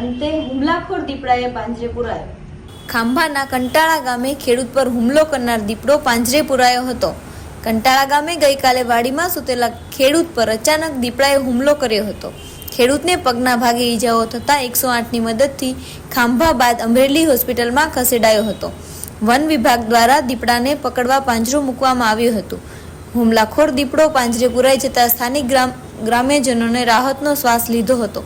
અંતે હુમલાખોર દીપડાએ પાંજરે પુરાયો ખાંભાના કંટાળા ગામે ખેડૂત પર હુમલો કરનાર દીપડો પાંજરે પુરાયો હતો. કંટાળા ગામે ગઈકાલે વાડીમાં સૂતેલા ખેડૂત પર અચાનક દીપડાએ હુમલો કર્યો હતો. ખેડૂતને પગના ભાગે ઈજાઓ થતાં એકસો આઠની મદદથી ખાંભા બાદ અમરેલી હોસ્પિટલમાં ખસેડાયો હતો. વન વિભાગ દ્વારા દીપડાને પકડવા પાંજરું મૂકવામાં આવ્યું હતું. હુમલાખોર દીપડો પાંજરે પુરાઈ જતા સ્થાનિક ગ્રામ, ગ્રામ્યજનોને રાહતનો શ્વાસ લીધો હતો.